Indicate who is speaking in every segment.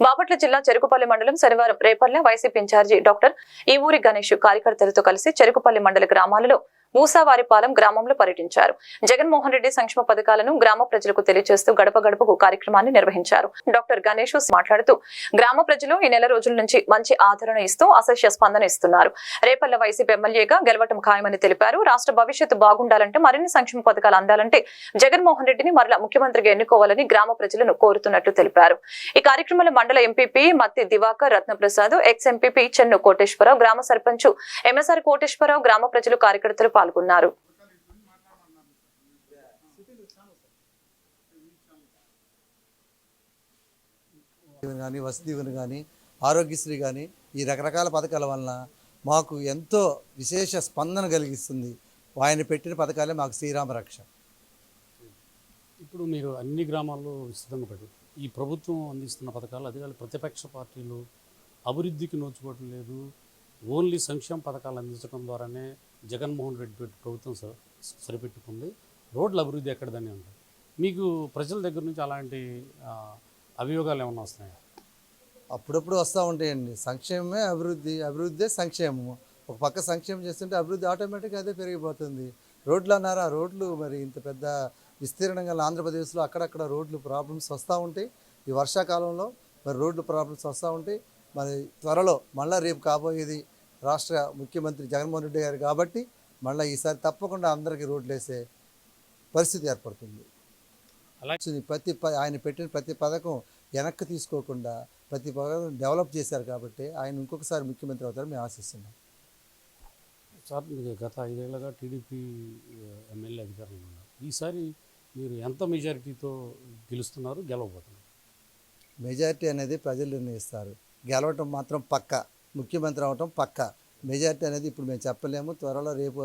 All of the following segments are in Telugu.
Speaker 1: బాపట్ల జిల్లా చెరుకుపల్లి మండలం శనివారం రేపల్లె వైసీపీ ఇన్ఛార్జి డాక్టర్ ఈ ఊరి గణేష్ కార్యకర్తలతో కలిసి చెరుకుపల్లి మండల గ్రామాలలో మూసావారిపాలెం గ్రామంలో పర్యటించారు. జగన్మోహన్ రెడ్డి సంక్షేమ పథకాలను గ్రామ ప్రజలకు తెలియజేస్తూ గడప గడపకు కార్యక్రమాన్ని నిర్వహించారు. డాక్టర్ గణేష్ మాట్లాడుతూ గ్రామ ప్రజలు ఈ నెల రోజుల నుంచి మంచి ఆదరణ ఇస్తూ అసహ్య స్పందన ఇస్తున్నారు. రేపల్ల వైసీపీ ఎమ్మెల్యేగా గెలవటం ఖాయమని తెలిపారు. రాష్ట్ర భవిష్యత్తు బాగుండాలంటే మరిన్ని సంక్షేమ పథకాలు అందాలంటే జగన్మోహన్ రెడ్డిని మరలా ముఖ్యమంత్రిగా ఎన్నుకోవాలని గ్రామ ప్రజలను కోరుతున్నట్లు తెలిపారు. ఈ కార్యక్రమంలో మండల MPP Matti Divakar Ratnaprasad ex MPP Chennu Koteswararao గ్రామ సర్పంచ్ ఎంఎస్ఆర్ కోటేశ్వరరావు గ్రామ ప్రజలు కార్యకర్తలు పాల్గొన్నారు.
Speaker 2: కానీ వసతి దీవెన కానీ ఆరోగ్యశ్రీ కానీ ఈ రకరకాల పథకాల వలన మాకు ఎంతో విశేష స్పందన కలిగిస్తుంది. ఆయన పెట్టిన పథకాలే మాకు శ్రీరామ రక్ష.
Speaker 3: ఇప్పుడు మీరు అన్ని గ్రామాల్లో విస్తృతంగా ఈ ప్రభుత్వం అందిస్తున్న పథకాలు అదే కాదు ప్రతిపక్ష పార్టీలు అభివృద్ధికి నోచుకోవటం లేదు. ఓన్లీ సంక్షేమ పథకాలు అందించడం ద్వారానే జగన్మోహన్ రెడ్డి ప్రభుత్వం స- సరిపెట్టుకుంది. రోడ్ల అభివృద్ధి ఎక్కడదని ఉంది మీకు ప్రజల దగ్గర నుంచి అలాంటి అభియోగాలు ఏమైనా వస్తున్నాయా?
Speaker 2: అప్పుడప్పుడు వస్తూ ఉంటాయండి. సంక్షేమమే అభివృద్ధి అభివృద్ధే సంక్షేమము. ఒక పక్క సంక్షేమం చేస్తుంటే అభివృద్ధి ఆటోమేటిక్గా అదే పెరిగిపోతుంది. రోడ్లు అన్నారా? రోడ్లు మరి ఇంత పెద్ద విస్తీర్ణంగా ఆంధ్రప్రదేశ్లో అక్కడక్కడ రోడ్లు ప్రాబ్లమ్స్ వస్తూ ఉంటాయి. ఈ వర్షాకాలంలో మరి రోడ్లు ప్రాబ్లమ్స్ వస్తూ ఉంటాయి. మరి త్వరలో మళ్ళీ రేపు కాబోయేది రాష్ట్ర ముఖ్యమంత్రి జగన్మోహన్ రెడ్డి గారు కాబట్టి మళ్ళీ ఈసారి తప్పకుండా అందరికీ రోడ్లు వేసే పరిస్థితి ఏర్పడుతుంది.
Speaker 3: అలాగే
Speaker 2: వచ్చింది ప్రతి ప- ఆయన పెట్టిన ప్రతి పథకం వెనక్కి తీసుకోకుండా ప్రతి పథకం డెవలప్ చేశారు కాబట్టి ఆయన ఇంకొకసారి ముఖ్యమంత్రి అవుతారని మేము ఆశిస్తున్నాం.
Speaker 3: సార్ మీకు గత ఐదేళ్ళుగా టీడీపీ ఎమ్మెల్యే అధికారంలో ఉన్నారు. ఈసారి మీరు ఎంత మెజారిటీతో గెలుస్తున్నారు గెలవబోతున్నారు?
Speaker 2: మెజారిటీ అనేది ప్రజలు నిర్ణయిస్తారు. గెలవటం మాత్రం పక్క. ముఖ్యమంత్రి అవటం పక్క. మెజార్టీ అనేది ఇప్పుడు మేము చెప్పలేము. త్వరలో రేపు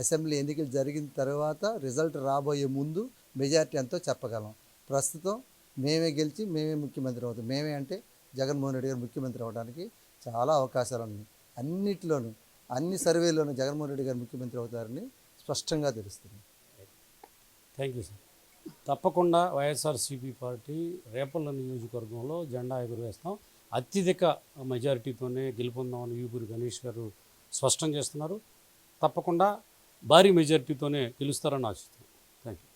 Speaker 2: అసెంబ్లీ ఎన్నికలు జరిగిన తర్వాత రిజల్ట్ రాబోయే ముందు మెజార్టీ ఎంతో చెప్పగలం. ప్రస్తుతం మేమే గెలిచి మేమే ముఖ్యమంత్రి అవుతాం. మేమే అంటే జగన్మోహన్ రెడ్డి గారు ముఖ్యమంత్రి అవడానికి చాలా అవకాశాలు ఉన్నాయి. అన్నిటిలోనూ అన్ని సర్వేలోనూ జగన్మోహన్ రెడ్డి గారు ముఖ్యమంత్రి అవుతారని స్పష్టంగా తెలుస్తుంది.
Speaker 3: Thank you sir. తప్పకుండా వైఎస్ఆర్సీపీ పార్టీ రేపల్ల నియోజకవర్గంలో జెండా ఎగురవేస్తాం. అత్యధిక మెజారిటీతోనే గెలుపొందామని యూపూరి గణేష్ గారు స్పష్టం చేస్తున్నారు. తప్పకుండా భారీ మెజారిటీతోనే గెలుస్తారని ఆశిస్తున్నాం.
Speaker 2: Thank you